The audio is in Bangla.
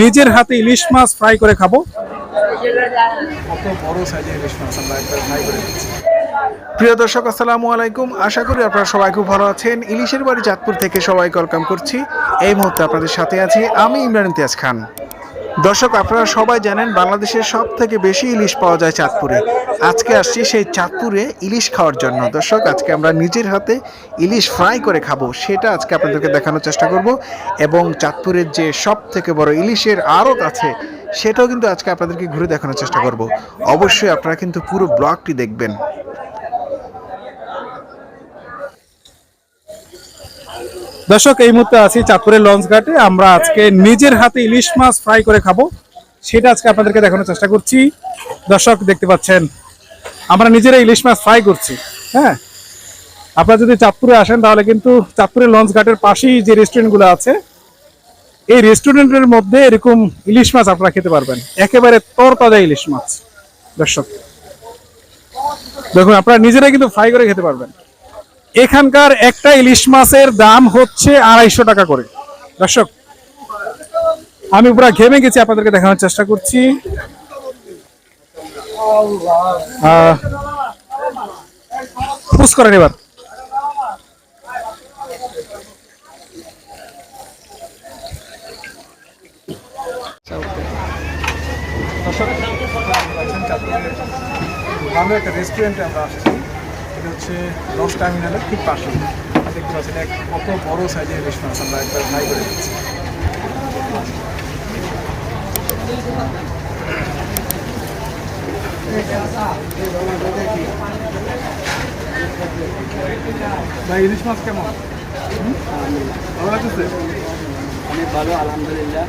নিজের হাতে ইলিশ মাছ ফ্রাই করে খাব। প্রিয় দর্শক, আসসালামু আলাইকুম। আশা করি আপনারা সবাই খুব ভালো আছেন। ইলিশের বাড়ি চাঁদপুর থেকে সবাই ওয়েলকাম করছি। এই মুহূর্তে আপনাদের সাথে আছি আমি ইমরান ইমতিয়াজ খান। দর্শক, আপনারা সবাই জানেন বাংলাদেশের সব থেকে বেশি ইলিশ পাওয়া যায় চাঁদপুরে। আজকে আসছি সেই চাঁদপুরে ইলিশ খাওয়ার জন্য। দর্শক, আজকে আমরা নিজের হাতে ইলিশ ফ্রাই করে খাব, সেটা আজকে আপনাদেরকে দেখানোর চেষ্টা করব। এবং চাঁদপুরের যে সব থেকে বড় ইলিশের আড়ত আছে, সেটাও কিন্তু আজকে আপনাদেরকে ঘুরে দেখানোর চেষ্টা করব। অবশ্যই আপনারা কিন্তু পুরো ব্লগটি দেখবেন। দর্শক, এই মুহূর্তে আছি চাঁদপুরের লঞ্চ ঘাটে। আমরা আজকে নিজের হাতে ইলিশ মাছ ফ্রাই করে খাব। সেটা আজকে আপনাদেরকে দেখানোর চেষ্টা করছি। দর্শক, দেখতে পাচ্ছেন, আমরা নিজেরা ইলিশ মাছ ফ্রাই করছি। হ্যাঁ? আপনারা যদি চাঁদপুরে আসেন, তাহলে কিন্তু চাঁদপুরের লঞ্চ ঘাটের পাশেই যে রেস্টুরেন্টগুলো আছে, এই রেস্টুরেন্টের মধ্যে এরকম ইলিশ মাছ আপনারা খেতে পারবেন। একেবারে তরতাজা ইলিশ মাছ। দর্শক, দেখুন, আপনারা নিজেরাই কিন্তু ফ্রাই করে খেতে পারবেন। এখানকার একটা ইলিশ মাছের দাম হচ্ছে আড়াইশো টাকা করে। দর্শক, আমি পুরো ঘেমে গেছি, আপনাদেরকে দেখানোর চেষ্টা করছি। করেন এবার। ভালো একটা রেস্টুরেন্টে আমরা আসছি। এটা হচ্ছে লঞ্চ টার্মিনালের ঠিক পাশে দেখতে পাচ্ছেন এক কত বড় সাইজের ইলিশ মাছ আমরা একবার ফ্রাই করে দিচ্ছি ভাই ইলিশ মাছ কেমন? ভালো লাগতেছে? অনেক ভালো আলহামদুলিল্লাহ।